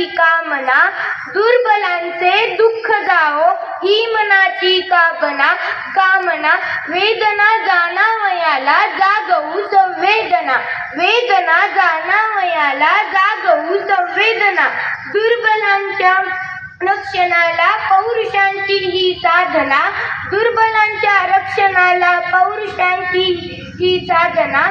मनाची कामना दुर्बलांचे दुःख जाओ ही मनाची कामना कामना वेदना जाणावयाला जागवू संवेदना वेदना जाणावयाला जागवू संवेदना. दुर्बलांच्या रक्षणाला पौरुषांची ही साधना दुर्बलांच्या रक्षणाला पौरुषांची ही साधना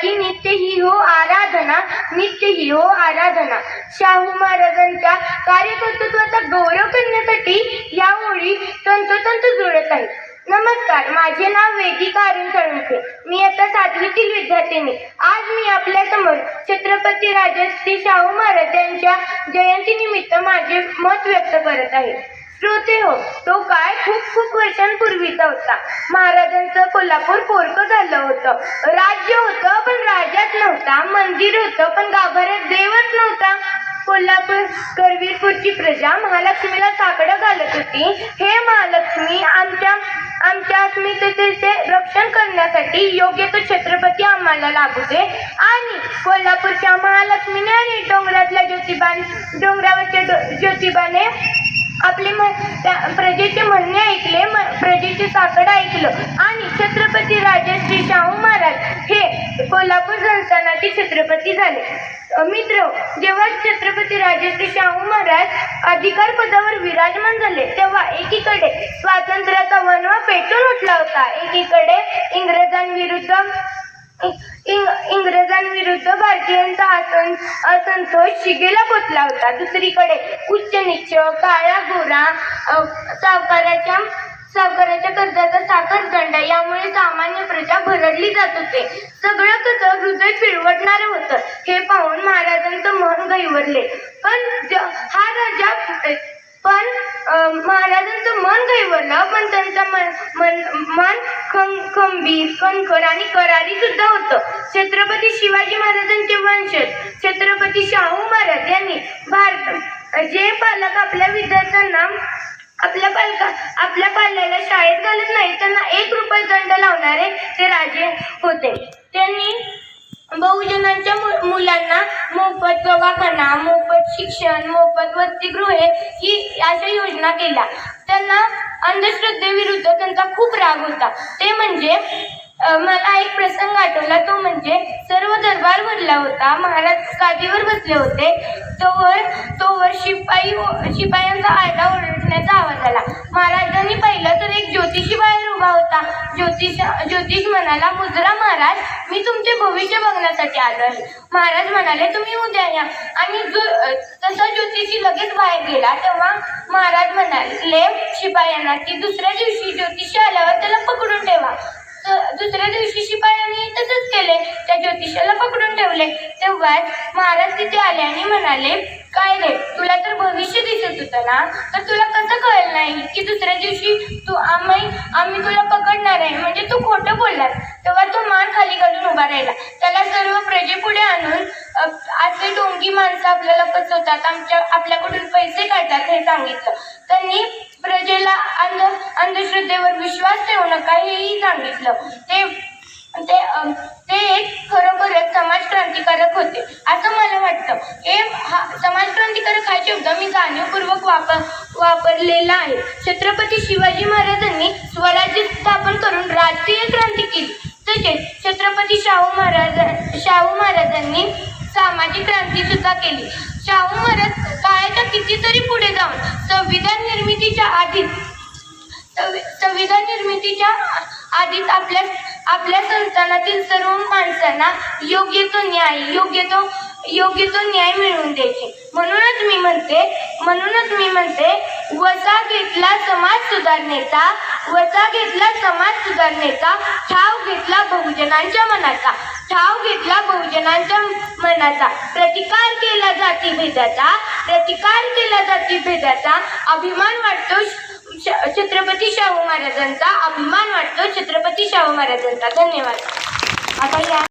मंगलाची नित्य ही हो आराधना नित्य ही हो आराधना. शाहू महाराजांच्या कार्यकर्तृत्वाचा गौरव करण्यासाठी या ओळी तंतोतंत जुळत आहे. नमस्कार माझे नाव वेदिका अरुण साळुंखे मी आता सातवीतील विद्यार्थिनी. आज मी आपल्यासमोर छत्रपती राजश्री शाहू महाराज यांच्या जयंतीनिमित्त माझे मत व्यक्त करत आहे. श्रोते हो तो काळ खूप खूप वर्षांपूर्वीचा होता. महाराजांचं कोल्हापूर पोरकं झालं होतं. राज्य होतं पण राजाच नव्हता. मंदिर होतं पण गाभाऱ्यात देवच नव्हता. कोल्हापूर करवीरपूरची प्रजा महालक्ष्मीला साकडं घालत होती. हे महालक्ष्मी आमच्या आमच्या अस्मितेचे रक्षण करण्यासाठी योग्य तो छत्रपती आम्हाला लागू दे आणि कोल्हापूरच्या महालक्ष्मीने आणि डोंगरातल्या ज्योतिबा डोंगरावरच्या डो- ज्योतिबाने आपले त्या प्रजेचे म्हणणे ऐकले म प्रजेचे साकड ऐकलं. आणि छत्रपती राजश्री शाहू महाराज हे कोल्हापूर संस्थानाचे छत्रपती झाले. मित्र जेव्हा छत्रपती राजश्री शाहू महाराज अधिकार पदावर विराजमान झाले तेव्हा एकीकडे स्वातंत्र्याचा वनवा पेटून उठला होता. एकीकडे इंग्रजांविरुद्ध इंग्रजांविरुद्ध भारतीयांचा असं असंतोष शिगेला पोचला होता. दुसरीकडे उच्च नीच काळा गोरा सावकाराच्या सावकाराच्या कर्जाचा साखर दंड यामुळे सामान्य प्रजा भरडली जात होते. सगळं कसं हृदय पिळवटणारं होतं हे पाहून महाराजांचं मन गैवरले पण ज- हा राजा पण महाराजांचं मन गैवरलं पण त्यांचं मन मन मन खं खंबीर कणखर आणि करारी सुद्धा होतं. छत्रपती शिवाजी महाराजांचे वंशज छत्रपती शाहू महाराज यांनी भारत जे पालक आपल्या विद्यार्थ्यांना आपल्या पालका आपल्या पाल्याला शाळेत घालत नाही त्यांना एक रुपये दंड लावणारे ते राजे होते. त्यांनी बहुजनांच्या मु- मुलांना मोफत दवाखाना मोफत शिक्षण मोफत वसतिगृहे ही अशा योजना केल्या. त्यांना अंधश्रद्धेविरुद्ध त्यांचा खूप राग होता. ते म्हणजे मला एक प्रसंग आठवला. तो म्हणजे सर्व दरबार भरला होता. महाराज गादीवर बसले होते. तोवर तोवर शिपाई शिपायांचा आरडा ओरडण्याचा आवाज आला. महाराजांनी पाहिलं तर एक ज्योतिषी बाहेर उभा होता. ज्योतिष ज्योतिष म्हणाला मुजरा महाराज मी तुमचे भविष्य बघण्यासाठी आलो आहे. महाराज म्हणाले तुम्ही उद्या या. आणि जो तसा ज्योतिषी लगेच बाहेर गेला. तेव्हा महाराज म्हणाले शिपायांना की दुसऱ्या दिवशी ज्योतिषी आल्यावर त्याला पकडून ठेवा. दुसऱ्या दिवशी शिपायांनी तसंच केले. त्या ज्योतिषाला पकडून ठेवले. तेव्हाच महाराज तिथे आले आणि म्हणाले काय रे तुला तर भविष्य दिसत होतं ना? तर तुला कसं कळलं नाही की दुसऱ्या दिवशी तू आम्ही आम्ही तुला पकडणार आहे? म्हणजे तू खोटं बोललास. तेव्हा तो मान खाली घालून उभा राहिला. त्याला सर्व प्रजेपुढे आणून असे डोंगी माणसं आपल्याला फसवतात. आमच्या आपल्याकडून पैसे काढतात हे सांगितलं. त्यांनी प्रजेला अंध अंधश्रद्धेवर विश्वास ठेवू नका हेही सांगितलं. ते ते ते एक खरोखरच समाज क्रांतिकारक होते असं मला वाटतं. हे हा समाज क्रांतिकारक हा शब्द मी जाणीवपूर्वक वापर वापरलेला आहे. छत्रपती शिवाजी महाराजांनी स्वराज्य स्थापन करून राजकीय क्रांती केली. तसेच छत्रपती शाहू महाराज शाहू त्यांनी सामाजिक क्रांती सुद्धा केली. शाहू महाराज काळाच्या कितीतरी पुढे जाऊन संविधान निर्मितीच्या आधीच संविधान निर्मितीच्या आधीच आपल्या आपल्या संस्थानातील सर्व माणसांना योग्य तो न्याय योग्य तो योग्य तो न्याय मिळवून द्यायचे. म्हणूनच मी म्हणते म्हणूनच मी म्हणते वसा घेतला समाज सुधारणेचा वसा घेतला समाज सुधारणेचा ठाव घेतला बहुजनांच्या मनाचा ठाव घेतला बहुजनांच्या मनाचा. प्रतिकार केला जाती भेदाचा प्रतिकार केला जाती भेदाचा अभिमान वाटतो श- छत्रपती शाहू महाराजांचा अभिमान वाटतो छत्रपती शाहू महाराजांचा. धन्यवाद. आता या